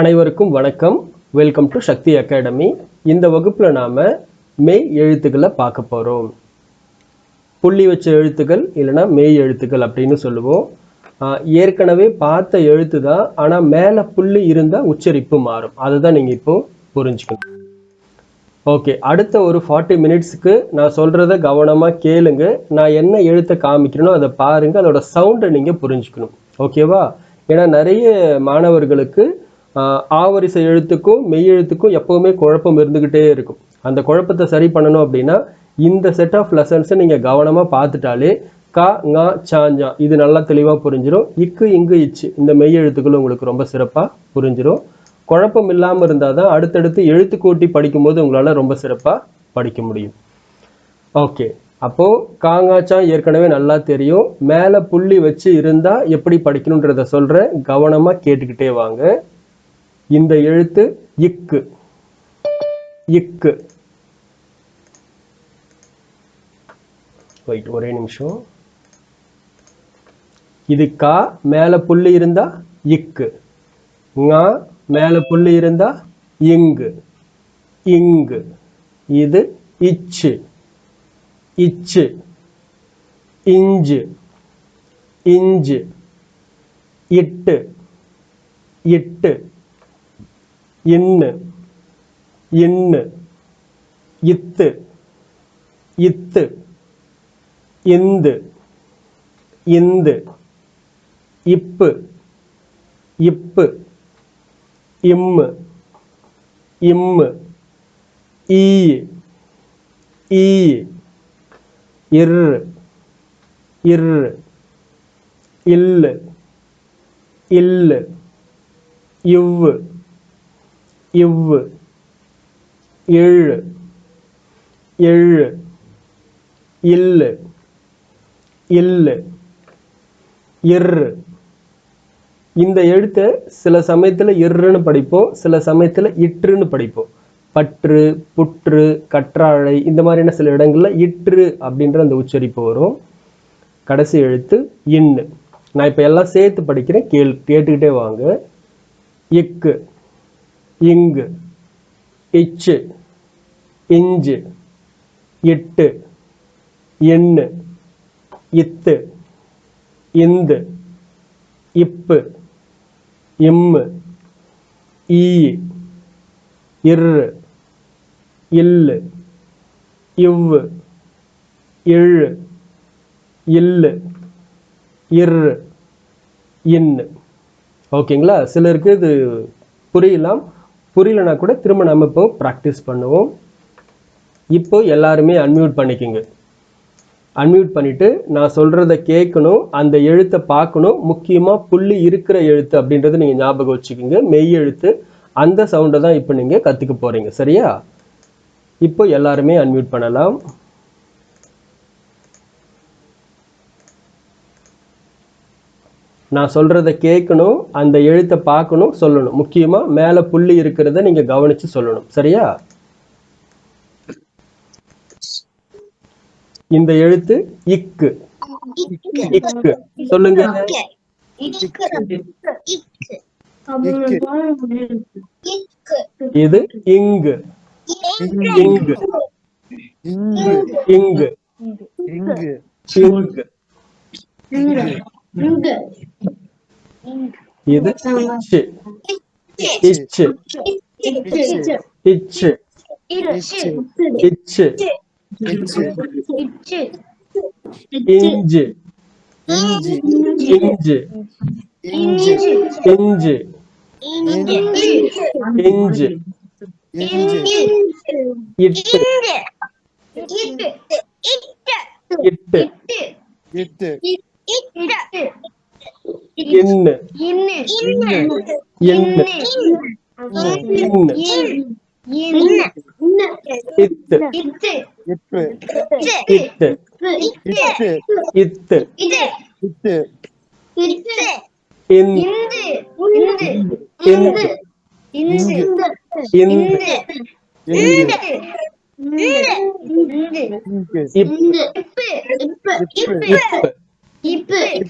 அனைவருக்கும் வணக்கம். Welcome to Sakthi academy இந்த வகுப்பில் நாம் மெய் எழுத்துக்களை பார்க்க போகிறோம் புள்ளி வச்ச எழுத்துக்கள் இல்லைன்னா மெய் எழுத்துக்கள் அப்படின்னு சொல்லுவோம். ஏற்கனவே பார்த்த எழுத்து தான் ஆனால் மேலே புள்ளி இருந்தால் உச்சரிப்பு மாறும். அதுதான் நீங்கள் இப்போது புரிஞ்சுக்கணும். ஓகே அடுத்த ஒரு ஃபார்ட்டி மினிட்ஸுக்கு நான் சொல்கிறத கவனமாக கேளுங்க. நான் என்ன எழுத்தை காமிக்கிறேனோ அதை பாருங்கள் அதோட சவுண்டை நீங்கள் புரிஞ்சுக்கணும். ஓகேவா ஏன்னா நிறைய மாணவர்களுக்கு ஆவரிசை எழுத்துக்கும் மெய் எழுத்துக்கும் எப்போவுமே குழப்பம் இருந்துக்கிட்டே இருக்கும். அந்த குழப்பத்தை சரி பண்ணணும் அப்படின்னா இந்த செட் ஆஃப் லெசன்ஸை நீங்கள் கவனமாக பார்த்துட்டாலே கா ngா சாஞ்சா இது நல்லா தெளிவாக புரிஞ்சிடும் இக்கு இங்கு இச்சு இந்த மெய் எழுத்துக்களும் உங்களுக்கு ரொம்ப சிறப்பாக புரிஞ்சிடும் குழப்பம் இல்லாமல் இருந்தால் தான் அடுத்தடுத்து எழுத்து கூட்டி படிக்கும்போது உங்களால் ரொம்ப சிறப்பாக படிக்க முடியும். ஓகே. அப்போது காங்காச்சா ஏற்கனவே நல்லா தெரியும். மேலே புள்ளி வச்சு இருந்தால் எப்படி படிக்கணுன்றத சொல்கிறேன் கவனமாக கேட்டுக்கிட்டே வாங்க. இந்த எழுத்து இக்கு. இக்கு. வெயிட் ஒரே நிமிஷம். இது கா மேலே புள்ளி இருந்தா இக்கு. ஙா மேலே புள்ளி இருந்தா இங்கு. இங்கு. இது இச்சு. இச்சு. இஞ்சு. இஞ்சு. இட்டு. இட்டு. இன்னு இன்னு இத்து இத்து இந்து இந்து இப்பு இப்பு இம்மு இம்மு ஈ ஈ இரு இரு இல்லு இல்லு இவ்வு இவ்வு ஏழு ஏழு இல்லு இல்லு இர் இந்த எழுத்தை சில சமயத்தில் இர்ருன்னு படிப்போம் சில சமயத்தில் இற்றுன்னு படிப்போம். பற்று புற்று கற்றாழை இந்த மாதிரியான சில இடங்களில் இற்று அப்படின்ற அந்த உச்சரிப்பு வரும். கடைசி எழுத்து இன்னு. நான் இப்போ எல்லாம் சேர்த்து படிக்கிறேன் கேள் கேட்டுக்கிட்டே வாங்க. இக்கு. இங்கு இச்சு இஞ்சு இட்டு எண்ணு இத்து இந்து இப்பு இம்மு ஈ இரு இல்லு இவ்வு இழு இல்லு இரு இன்னு. ஓகேங்களா? சிலருக்கு இது புரியலாம். புரியலனா கூட திரும்ப நம்ம இப்போ ப்ராக்டிஸ் பண்ணுவோம். இப்போ எல்லாருமே அன்மியூட் பண்ணிக்கோங்க. அன்மியூட் பண்ணிவிட்டு நான் சொல்கிறத கேட்கணும் அந்த எழுத்தை பார்க்கணும். முக்கியமாக புள்ளி இருக்கிற எழுத்து அப்படின்றத நீங்கள் ஞாபகம் வச்சுக்கோங்க. மெய் எழுத்து அந்த சவுண்டை தான் இப்போ நீங்கள் கற்றுக்க போகிறீங்க சரியா? இப்போ எல்லாருமே அன்மியூட் பண்ணலாம். நான் சொல்றத கேட்கணும் அந்த எழுத்தை பார்க்கணும் சொல்லணும். முக்கியமா மேல புள்ளி இருக்கிறத நீங்க கவனிச்சு சொல்லணும். சரியா? இந்த எழுத்து இக்கு. இக்கு. சொல்லுங்க. இது இங்கு. இங்கு. இங்கு. இங்கு. இங்கு. இங்கு இது இச்சு இச்சு இச்சு இச்சு இஞ்சு இஞ்சி இஞ்சு இஞ்சி இஞ்சு இஞ்சு இஞ்சி இட்டு இட்டு இட்டு இன்னு இன்னு இன்னு இன்னு இத்து இப்பு இட்டு இட்டு இத்து இட்டு இந்து இந்து இந்து இங்கு இங்கு இப்பு இப்பு இப்பு Keep it.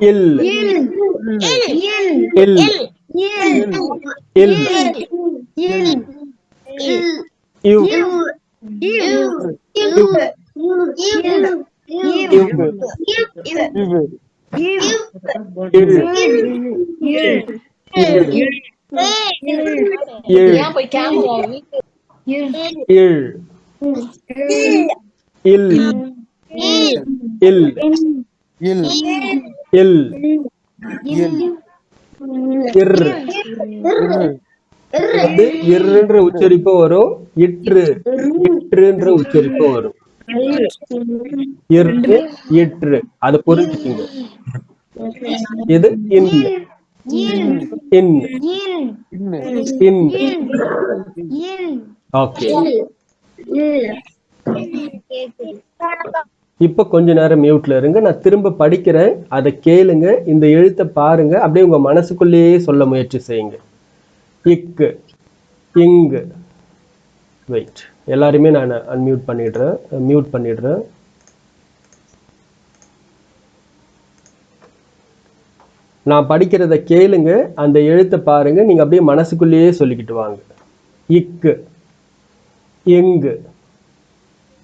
இல் இல் இல் இல் இல் இல். இல். இர்ன்ற உச்சரிப்பு வரும். இற்று. இற்றுன்ற உச்சரிப்பு வரும். இற்று இற்று. அது புரிஞ்சுக்குங்க. இது இன். இன். இன்னு இன் ஓகே. இப்போ கொஞ்ச நேரம் மியூட்ல இருங்க. நான் திரும்ப படிக்கிறேன். அதை கேளுங்க. இந்த எழுத்தை பாருங்க. அப்படியே உங்க மனசுக்குள்ளேயே சொல்ல முயற்சி செய்யுங்க. இக்கு இங்கு. வெயிட் எல்லாருமே நான் அன்மியூட் பண்ணிடுறேன். மியூட் பண்ணிடுறேன். நான் படிக்கிறத கேளுங்க. அந்த எழுத்தை பாருங்க. நீங்க அப்படியே மனசுக்குள்ளேயே சொல்லிக்கிட்டு வாங்க. இக்கு இங்கு.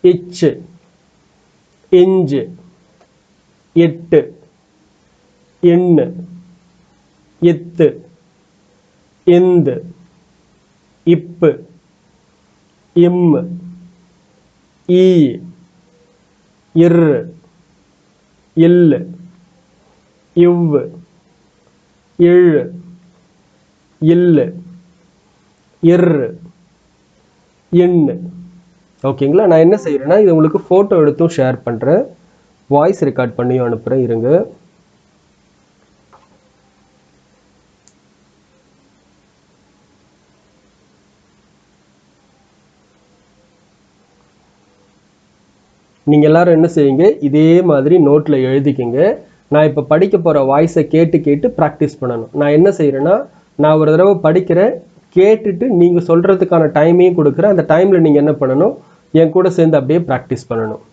இச்சு. இஞ்சு எட்டு எண்ணு எத்து எந்து இப்பு இம்மு ஈ இரு இல்லு இவ்வு இழு இல்லு இரு எண்ணு. ஓகேங்களா? நான் என்ன செய்கிறேன்னா இது உங்களுக்கு ஃபோட்டோ எடுத்தும் ஷேர் பண்ணுறேன் வாய்ஸ் ரெக்கார்ட் பண்ணியும் அனுப்புகிறேன் இருங்க. நீங்கள் எல்லாரும் என்ன செய்யுங்க? இதே மாதிரி நோட்டில் எழுதிக்கிங்க. நான் இப்போ படிக்க போகிற வாய்ஸை கேட்டு கேட்டு ப்ராக்டிஸ் பண்ணணும். நான் என்ன செய்கிறேன்னா நான் ஒரு தடவை படிக்கிறேன் கேட்டுட்டு நீங்கள் சொல்கிறதுக்கான டைமையும் கொடுக்குறேன். அந்த டைமில் நீங்கள் என்ன பண்ணணும்? என் கூட சேர்ந்து அப்படியே ப்ராக்டிஸ் பண்ணணும்.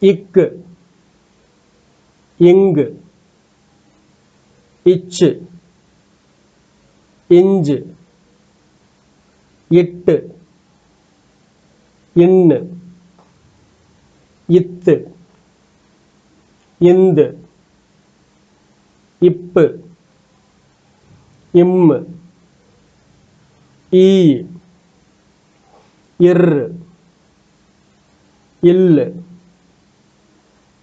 இக்கு இங்கு இச்சு இஞ்சு இட்டு இன்னு இத்து இந்து இப்பு. இம் ஈ இர் இல்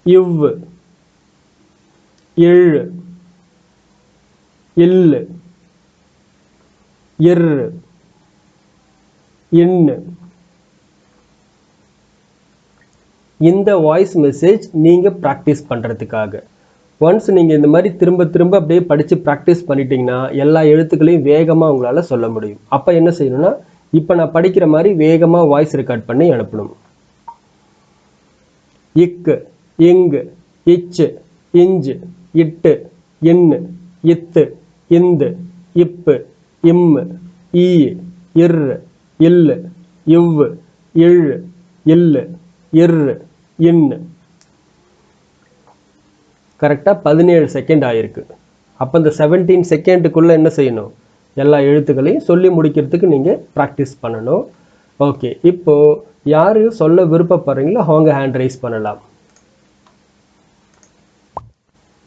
இவ் இழ் இல் இர் இன். இந்த வாய்ஸ் மெசேஜ் நீங்கள் ப்ராக்டிஸ் பண்ணுறதுக்காக ஒன்ஸ் நீங்கள் இந்த மாதிரி திரும்ப திரும்ப அப்படியே படித்து ப்ராக்டிஸ் பண்ணிட்டீங்கன்னா எல்லா எழுத்துக்களையும் வேகமாக உங்களால் சொல்ல முடியும். அப்போ என்ன செய்யணும்னா இப்போ நான் படிக்கிற மாதிரி வேகமாக வாய்ஸ் ரெக்கார்ட் பண்ணி அனுப்பணும். இக்கு இங்கு இச்சு இஞ்சு இட்டு இன்னு இத்து இந்து இப்பு இம்மு ஈ இரு இல்லு இவ்வு இழு இல்லு இரு இன்னு கரெக்டாக பதினேழு செகண்ட் ஆயிருக்கு. அப்போ இந்த செவன்டீன் செகண்டுக்குள்ளே என்ன செய்யணும்? எல்லா எழுத்துக்களையும் சொல்லி முடிக்கிறதுக்கு நீங்கள் ப்ராக்டிஸ் பண்ணணும். ஓகே இப்போ யார் சொல்ல விருப்பப்படுறீங்களோ அவங்க ஹேண்ட் ரைஸ் பண்ணலாம்.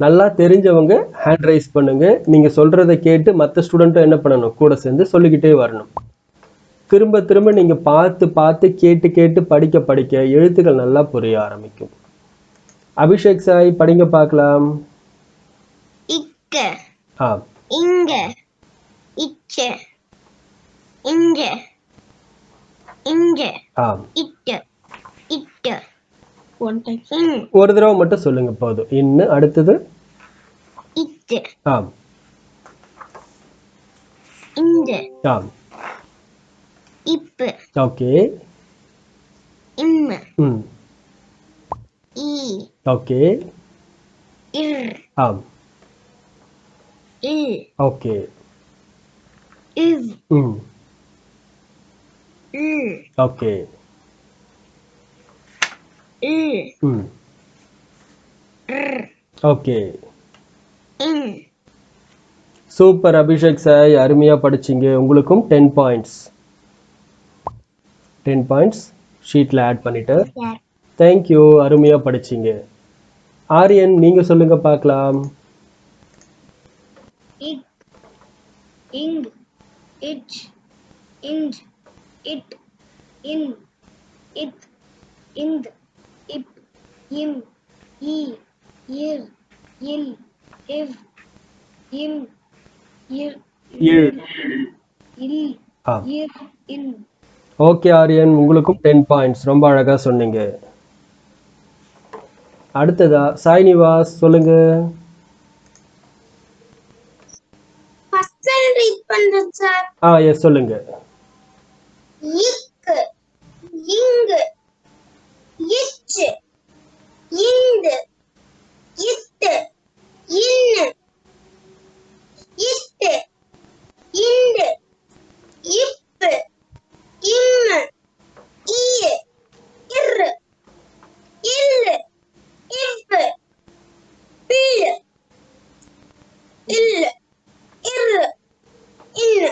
நல்லா தெரிஞ்சவங்க ஹேண்ட் ரைஸ் பண்ணுங்க. நீங்க சொல்கிறத கேட்டு மற்ற ஸ்டூடெண்ட்டும் என்ன பண்ணணும்? கூட சேர்ந்து சொல்லிக்கிட்டே வரணும். திரும்ப திரும்ப நீங்க பார்த்து பார்த்து கேட்டு கேட்டு படிக்க படிக்க எழுத்துக்கள் நல்லா புரிய ஆரம்பிக்கும். அபிஷேக் சாய் படிங்க பார்க்கலாம். இக்க. ஆ. இங்க. இச்ச. இங்க. இங்க. ஆ. இட்ட. இட்ட. ஒன் டைம் இன். ஒரு தடவை மட்டும் சொல்லுங்க போதும். இன்னு அடுத்தது? இத்து ஆம் இந்த ஆம் இப்பு. ஓகே. இம்மு. ம். ஓகே இர் ஆம் இல் ஓகே இவ் ம் இல் ஓகே இல் ம் ர் ஓகே இன் சூப்பர் அபிஷேக் சார் அருமையாக படிச்சீங்க. உங்களுக்கும் டென் பாயிண்ட்ஸ் டென் பாயிண்ட்ஸ் ஷீட்டில் ஆட் பண்ணிட்டு. சார் தேங்க்யூ அருமையாக படிச்சீங்க. ஆரியன் நீங்கள் சொல்லுங்க பார்க்கலாம். இக் இங் இச் இஞ்ச் இட் இன் இத் இந்த் இப் இம் இ இர் இல் இவ் இம் இர் இல் இர் இன். ஓகே ஆரியன் உங்களுக்கும் டென் பாயிண்ட்ஸ் ரொம்ப அழகாக சொன்னீங்க. அடுத்ததா சாய்னிவாஸ் சொல்லுங்க. ஆ எஸ் சொல்லுங்க. இக்கு இங்கு இச்சு இந்து இட்டு இன்னு இட்டு இண்டு இப்பு இம்மு ஈ இரு இல்லு இப்பு பில்லு இல்லு இரு இன்னு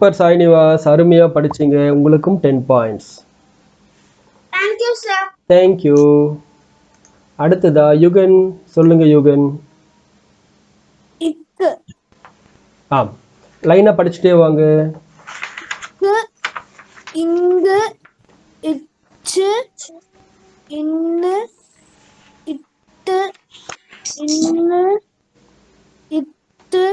சூப்பர் சாய்னிவாஸ் அருமையாக படிச்சீங்க. உங்களுக்கும் ten points thank you sir thank you அடுத்ததா யுகன் சொல்லுங்க யுகன் ஆம். லைனாக படிச்சுட்டே வாங்க. இங்கு இச்சு இன்னு இட்டு இன்னு இத்து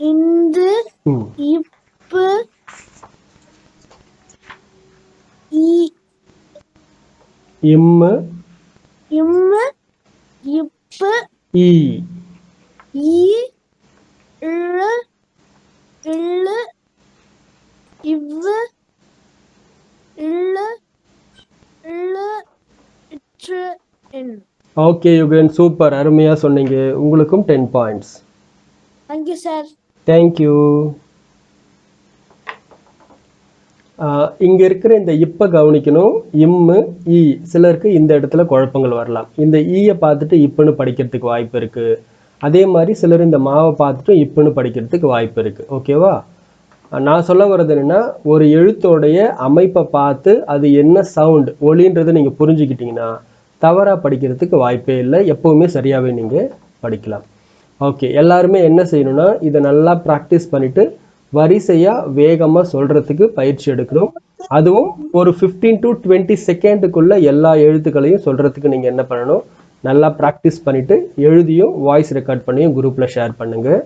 இந்து ம் இப்பு இ இம்மு இம்மு இப்பு ஈ. ஈ இழு இள்ளு இவ்வு இள்ளு இள்ளு இற்று இன். ஓகே யுகன். சூப்பர். அருமையாக சொன்னீங்க. உங்களுக்கும் ten points. Thank you sir thank you இங்கே இருக்கிற இந்த இப்போ கவனிக்கணும். இம்மு ஈ சிலருக்கு இந்த இடத்துல குழப்பங்கள் வரலாம். இந்த ஈயை பார்த்துட்டு இப்புன்னு படிக்கிறதுக்கு வாய்ப்பு இருக்குது அதே மாதிரி சிலர் இந்த மாவை பார்த்துட்டு இப்புன்னு படிக்கிறதுக்கு வாய்ப்பு இருக்குது ஓகேவா நான் சொல்ல வர்றது என்னென்னா ஒரு எழுத்தோடைய அமைப்பை பார்த்து அது என்ன சவுண்ட் ஒளின்றதை நீங்கள் புரிஞ்சுக்கிட்டிங்கன்னா தவறாக படிக்கிறதுக்கு வாய்ப்பே இல்லை. எப்போவுமே சரியாகவே நீங்கள் படிக்கலாம். ஓகே எல்லாருமே என்ன செய்யணும்னா இதை நல்லா ப்ராக்டிஸ் பண்ணிவிட்டு வரிசையாக வேகமாக சொல்கிறதுக்கு பயிற்சி எடுக்கணும். அதுவும் ஒரு 15 டு டுவெண்ட்டி செகண்டுக்குள்ளே எல்லா எழுத்துக்களையும் சொல்கிறதுக்கு நீங்கள் என்ன பண்ணணும்? நல்லா ப்ராக்டிஸ் பண்ணிவிட்டு எழுதியும் வாய்ஸ் ரெக்கார்ட் பண்ணியும் குரூப்பில் ஷேர் பண்ணுங்கள்